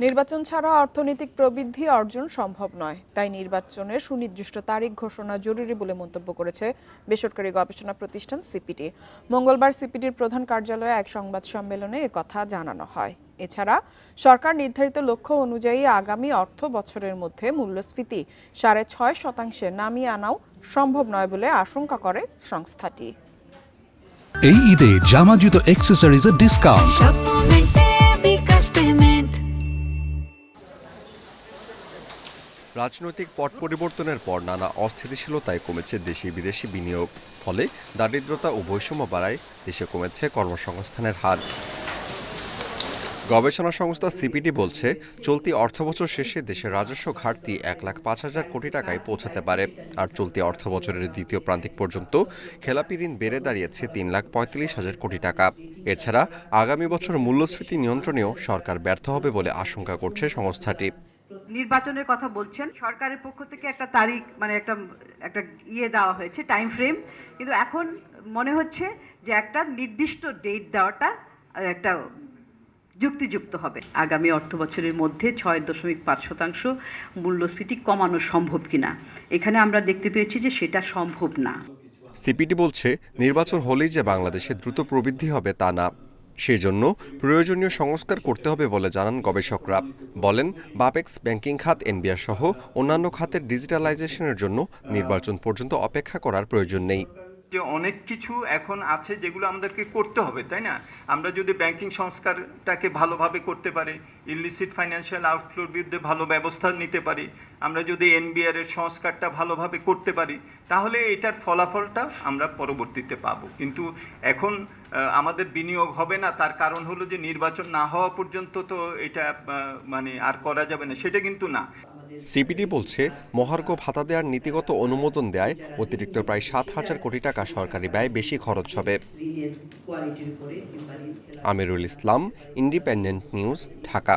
নির্বাচন ছাড়া অর্থনৈতিক প্রবৃদ্ধি অর্জন সম্ভব নয়। তাই নির্বাচনের সুনির্দিষ্ট তারিখ ঘোষণা জরুরি বলে মন্তব্য করেছে বেসরকারি গবেষণা প্রতিষ্ঠান সিপিটি মঙ্গলবার সিপিটির প্রধান কার্যালয়ে এক সংবাদ সম্মেলনে একথা জানানো হয়। এছাড়া সরকার নির্ধারিত লক্ষ্য অনুযায়ী আগামী অর্থ বছরের মধ্যে মূল্যস্ফীতি সাড়ে ছয় শতাংশে নামিয়ে আনাও সম্ভব নয় বলে আশঙ্কা করে সংস্থাটি। এই ঈদে জামা জুতো অ্যাক্সেসরিজের ডিসকাউন্ট রাজনৈতিক পট পরিবর্তনের পর নানা অস্থিতিশীলতায় কমেছে দেশি বিদেশি বিনিয়োগ। ফলে দারিদ্রতা ও বৈষম্য বাড়ায় দেশে কমেছে কর্মসংস্থানের হার। গবেষণা সংস্থা সিপিডি বলছে, চলতি অর্থবছর শেষে দেশের রাজস্ব ঘাটতি এক লাখ পাঁচ হাজার কোটি টাকায় পৌঁছাতে পারে। আর চলতি অর্থবছরের দ্বিতীয় প্রান্তিক পর্যন্ত খেলাপি ঋণ বেড়ে দাঁড়িয়েছে তিন লাখ পঁয়তাল্লিশ হাজার কোটি টাকা। এছাড়া আগামী বছর মূল্যস্ফীতি নিয়ন্ত্রণেও সরকার ব্যর্থ হবে বলে আশঙ্কা করছে সংস্থাটি। নির্বাচনের কথা বলছেন। সরকারের পক্ষ থেকে একটা তারিখ মানে একটা একটা ইয়ে দেওয়া হয়েছে টাইম ফ্রেম কিন্তু এখন মনে হচ্ছে যে একটা নির্দিষ্ট ডেট দেওয়াটা একটা যুক্তিযুক্ত হবে। আগামী অর্থ বছরের মধ্যে ছয় দশমিক পাঁচ শতাংশ মূল্যস্ফীতি কমানো সম্ভব কিনা? এখানে আমরা দেখতে পেয়েছি যে সেটা সম্ভব না। সিপিডি বলছে, নির্বাচন হলেই যে বাংলাদেশে দ্রুত প্রবৃদ্ধি হবে তা না। সেজন্য প্রয়োজনীয় সংস্কার করতে হবে বলে জানান গবেষকরা। বলেন, বাপেক্স ব্যাংকিং খাত, এনবিআর সহ অন্যান্য খাতের ডিজিটালাইজেশনের জন্য নির্বাচন পর্যন্ত অপেক্ষা করার প্রয়োজন নেই। যে অনেক কিছু এখন আছে যেগুলো আমাদেরকে করতে হবে, তাই না? আমরা যদি ব্যাংকিং সংস্কারটাকে ভালোভাবে করতে পারি ইলিসিট ফাইন্যান্সিয়াল আউটফ্লোর বিরুদ্ধে ভালো ব্যবস্থা নিতে পারি আমরা যদি এনবিআর এর সংস্কারটা ভালোভাবে করতে পারি, তাহলে এটার ফলাফলটা আমরা পরবর্তীতে পাবো। কিন্তু এখন আমাদের বিনিয়োগ হবে না, তার কারণ হলো যে নির্বাচন না হওয়া পর্যন্ত তো এটা মানে আর করা যাবে না, সেটা কিন্তু না। সিপিডি বলছে, মহার্ঘ ভাতা দেওয়ার নীতিগত অনুমোদন দেয় অতিরিক্ত প্রায় সাত হাজার কোটি টাকা সরকারি ব্যয় বেশি খরচ হবে। Amirul Islam independent news Dhaka.